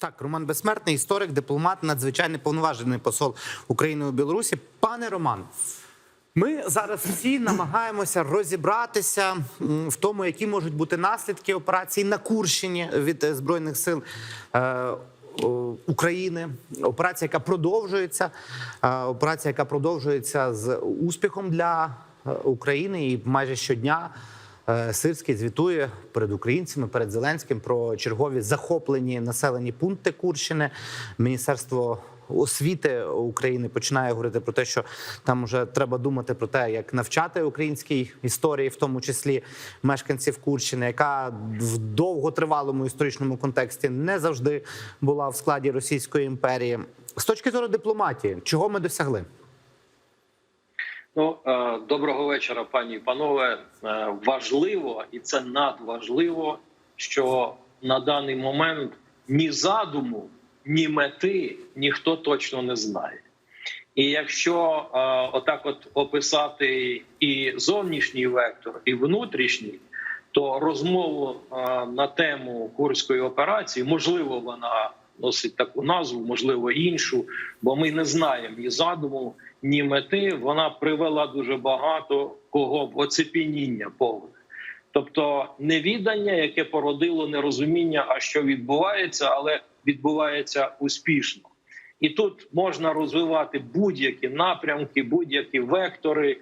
Так, Роман Безсмертний, історик, дипломат, надзвичайний повноважений посол України у Білорусі. Пане Роман, ми зараз всі намагаємося розібратися в тому, які можуть бути наслідки операції на Курщині від е, збройних сил. е, України, операція, яка продовжується, е, операція, яка продовжується з успіхом для України, і майже щодня Сирський звітує перед українцями, перед Зеленським про чергові захоплені населені пункти Курщини. Міністерство освіти України починає говорити про те, що там вже треба думати про те, як навчати українській історії, в тому числі мешканців Курщини, яка в довготривалому історичному контексті не завжди була в складі Російської імперії. З точки зору дипломатії, чого ми досягли? Ну е, доброго вечора, пані і панове. Е, Важливо і це надважливо, що на даний момент ні задуму, ні мети ніхто точно не знає. І якщо е, отак, от описати і зовнішній вектор, і внутрішній, то розмову на тему курської операції можливо, вона носить таку назву, можливо, іншу, бо ми не знаємо ні задуму, ні мети. Вона привела дуже багато кого в оцепініння повне. Тобто невідання, яке породило нерозуміння, а що відбувається, але відбувається успішно. І тут можна розвивати будь-які напрямки, будь-які вектори.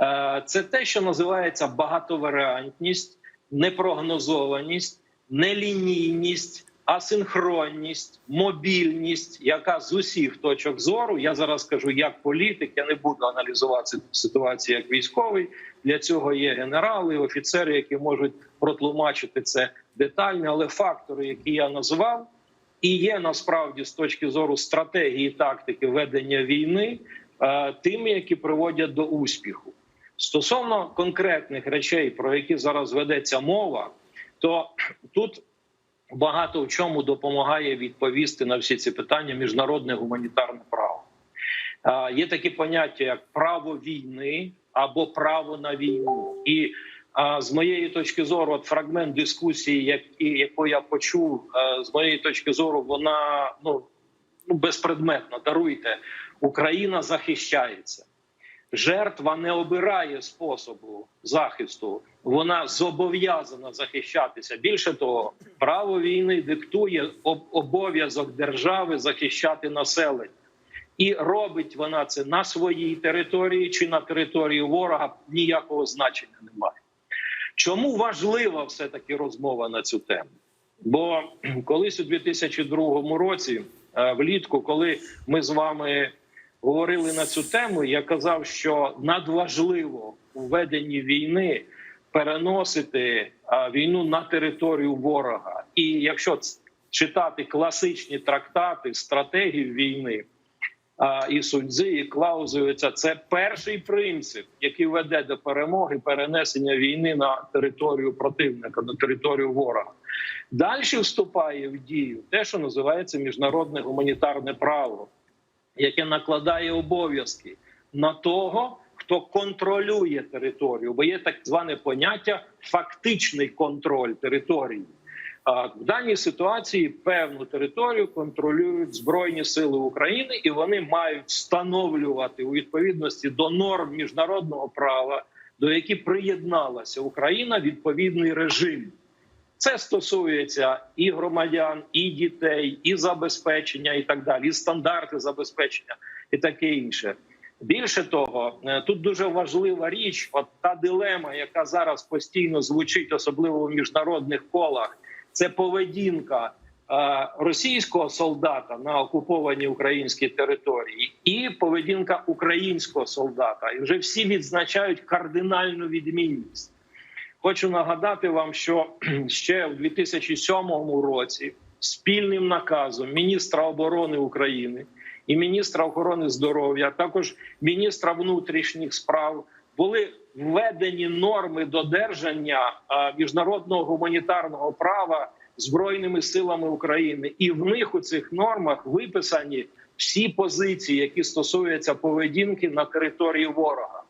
Е, Це те, що називається багатоваріантність, непрогнозованість, нелінійність, асинхронність, мобільність, яка з усіх точок зору, я зараз кажу як політик, я не буду аналізувати ситуацію як військовий. Для цього є генерали, офіцери, які можуть протлумачити це детально, але фактори, які я назвав, і є насправді з точки зору стратегії тактики ведення війни, е, тими, які приводять до успіху. Стосовно конкретних речей, про які зараз ведеться мова, то тут багато в чому допомагає відповісти на всі ці питання міжнародне гуманітарне право. Є такі поняття, як право війни або право на війну. І з моєї точки зору, от фрагмент дискусії, яку я почув, з моєї точки зору, вона ну, ну безпредметна. Даруйте, Україна захищається. Жертва не обирає способу захисту, вона зобов'язана захищатися. Більше того, право війни диктує обов'язок держави захищати населення. І робить вона це на своїй території чи на території ворога ніякого значення немає. Чому важлива все таки розмова на цю тему? Бо колись у 2002 році, е, влітку, коли ми з вами говорили на цю тему, я казав, що надважливо у веденні війни переносити війну на територію ворога. І якщо читати класичні трактати стратегії війни, і Суньцзи, і Клаузевиця це перший принцип, який веде до перемоги перенесення війни на територію противника, на територію ворога. Далі вступає в дію те, що називається міжнародне гуманітарне право, яке накладає обов'язки на того, хто контролює територію, бо є так зване поняття фактичний контроль території. В даній ситуації певну територію контролюють збройні сили України, і вони мають встановлювати у відповідності до норм міжнародного права, до яких приєдналася Україна, відповідний режим. Це стосується і громадян, і дітей, і забезпечення, і так далі, і стандарти забезпечення, і таке інше. Більше того, е, тут дуже важлива річ, от та дилема, яка зараз постійно звучить, особливо в міжнародних колах, це поведінка е, російського солдата на окупованій українській території, і поведінка українського солдата. І вже всі відзначають кардинальну відмінність. Хочу нагадати вам, що ще в 2007 році спільним наказом міністра оборони України і міністра охорони здоров'я, також міністра внутрішніх справ були введені норми додержання міжнародного гуманітарного права збройними силами України, і в них у цих нормах виписані всі позиції, які стосуються поведінки на території ворога.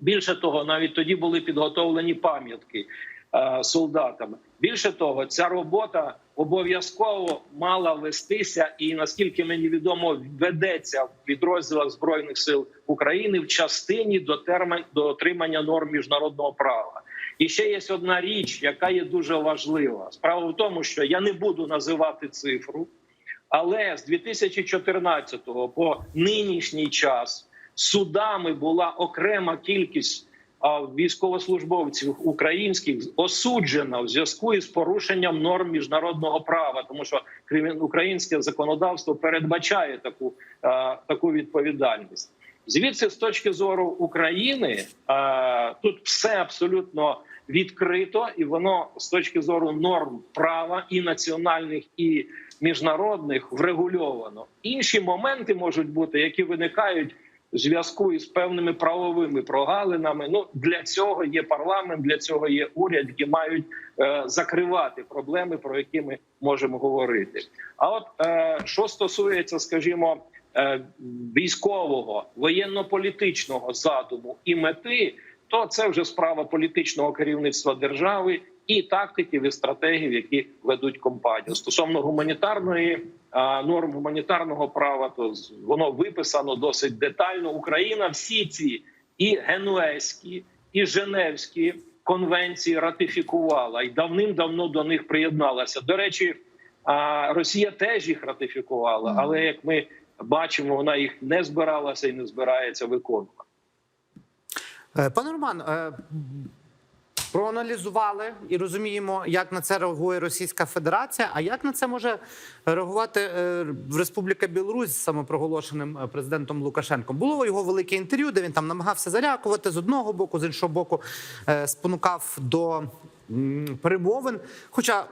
Більше того, навіть тоді були підготовлені пам'ятки е, солдатами. Більше того, ця робота обов'язково мала вестися, і наскільки мені відомо, ведеться в підрозділах збройних сил України в частині дотерма- дотримання норм міжнародного права. І ще є одна річ, яка є дуже важлива. Справа в тому, що я не буду називати цифру, але з 2014 по нинішній час судами була окрема кількість військовослужбовців українських осуджена в зв'язку із порушенням норм міжнародного права, тому що українське законодавство передбачає таку, таку відповідальність. Звідси, з точки зору України, а, тут все абсолютно відкрито, і воно з точки зору норм права і національних, і міжнародних врегульовано. Інші моменти можуть бути, які виникають зв'язку із певними правовими прогалинами. Ну для цього є парламент, для цього є уряд, які мають е, закривати проблеми, про які ми можемо говорити. А от е, що стосується, скажімо, е, військового воєнно-політичного задуму і мети, то це вже справа політичного керівництва держави і тактиків і стратегів, які ведуть компанію. Стосовно гуманітарної а, норм гуманітарного права, то воно виписано досить детально. Україна всі ці і генуезькі, і Женевські конвенції ратифікувала і давним-давно до них приєдналася. До речі, а, Росія теж їх ратифікувала, але як ми бачимо, вона їх не збиралася і не збирається виконувати. Е, Пане Роман, е, проаналізували і розуміємо, як на це реагує Російська Федерація. А як на це може реагувати е, Республіка Білорусь з самопроголошеним е, президентом Лукашенком? Було його велике інтерв'ю, де він там намагався залякувати з одного боку, з іншого боку, е, спонукав до перемовин. Хоча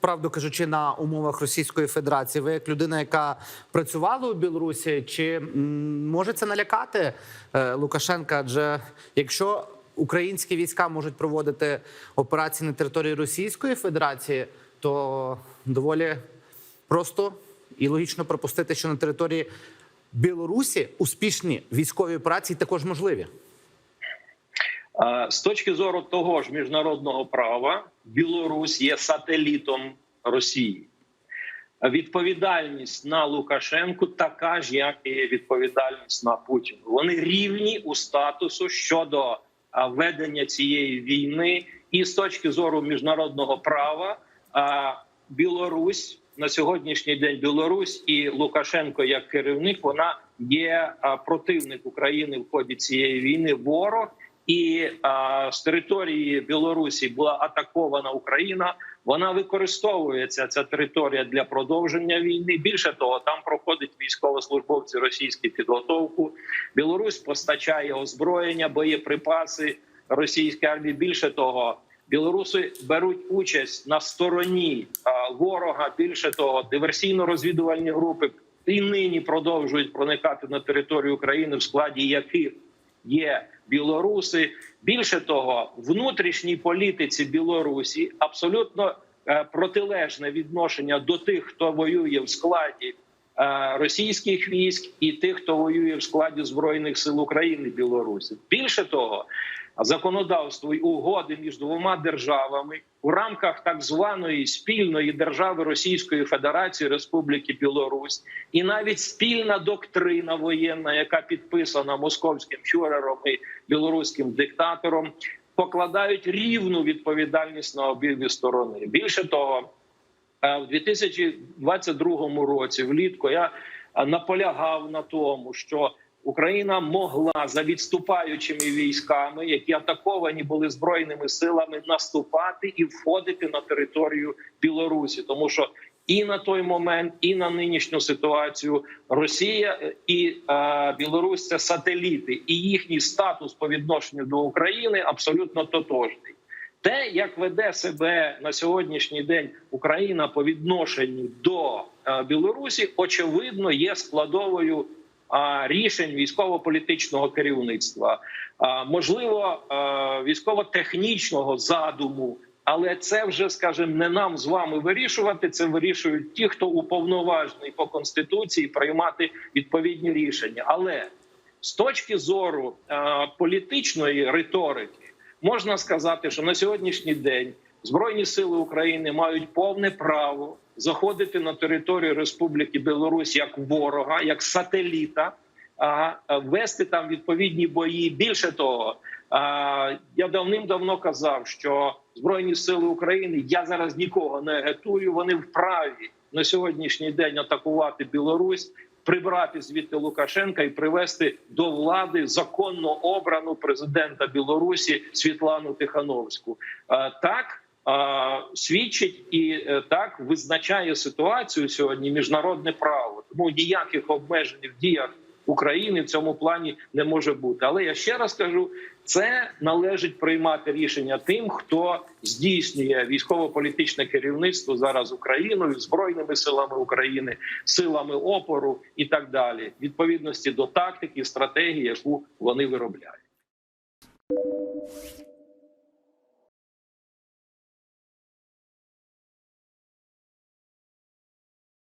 Правду кажучи, на умовах Російської Федерації, ви як людина, яка працювала у Білорусі, чи може це налякати Лукашенка? Адже якщо українські війська можуть проводити операції на території Російської Федерації, то доволі просто і логічно пропустити, що на території Білорусі успішні військові операції також можливі. Е, З точки зору того ж міжнародного права, Білорусь є сателітом Росії. Відповідальність на Лукашенку така ж, як і відповідальність на Путіна. Вони рівні у статусу щодо ведення цієї війни, і з точки зору міжнародного права, Білорусь на сьогоднішній день Білорусь і Лукашенко як керівник, вона є противник України в ході цієї війни. Ворог і а, з території Білорусі була атакована Україна. Вона використовується ця територія для продовження війни. Більше того, там проходять військовослужбовці російські підготовку. Білорусь постачає озброєння, боєприпаси російській армії. Більше того, білоруси беруть участь на стороні ворога. Більше того, диверсійно-розвідувальні групи і нині продовжують проникати на територію України, в складі яких є білоруси. Більше того, внутрішній політиці Білорусі абсолютно е, протилежне відношення до тих, хто воює в складі російських військ, і тих, хто воює в складі збройних сил України Білорусі. Більше того, законодавство й угоди між двома державами у рамках так званої спільної держави Російської Федерації Республіки Білорусь, і навіть спільна доктрина воєнна, яка підписана московським фюрером і білоруським диктатором, покладають рівну відповідальність на обидві сторони. Більше того, е, в 2022 році, влітку, я наполягав на тому, що Україна могла за відступаючими військами, які атаковані були збройними силами, наступати і входити на територію Білорусі, тому що і на той момент, і на нинішню ситуацію Росія е, і е, Білорусь це сателіти, і їхній статус по відношенню до України абсолютно тотожний. Те, як веде себе на сьогоднішній день Україна по відношенню до е, Білорусі, очевидно, є складовою рішень військово-політичного керівництва, можливо, е, військово-технічного задуму. Але це вже, скажімо, не нам з вами вирішувати. Це вирішують ті, хто уповноважений по конституції приймати відповідні рішення. Але з точки зору е, політичної риторики, можна сказати, що на сьогоднішній день Збройні сили України мають повне право заходити на територію Республіки Білорусь як ворога, як сателіта, а вести там відповідні бої. Більше того, я давним-давно казав, що Збройні сили України я зараз нікого не агітую, Вони вправі на сьогоднішній день атакувати Білорусь. Прибрати звідти Лукашенка і привести до влади законно обрану президента Білорусі Світлану Тихановську. Е, Так е, свідчить і е, так визначає ситуацію сьогодні міжнародне право. Тому ніяких обмежень в діях України в цьому плані не може бути. Але я ще раз кажу: це належить приймати рішення тим, хто здійснює військово-політичне керівництво зараз Україною, збройними силами України, силами опору і так далі, відповідності до тактики, стратегії, яку вони виробляють.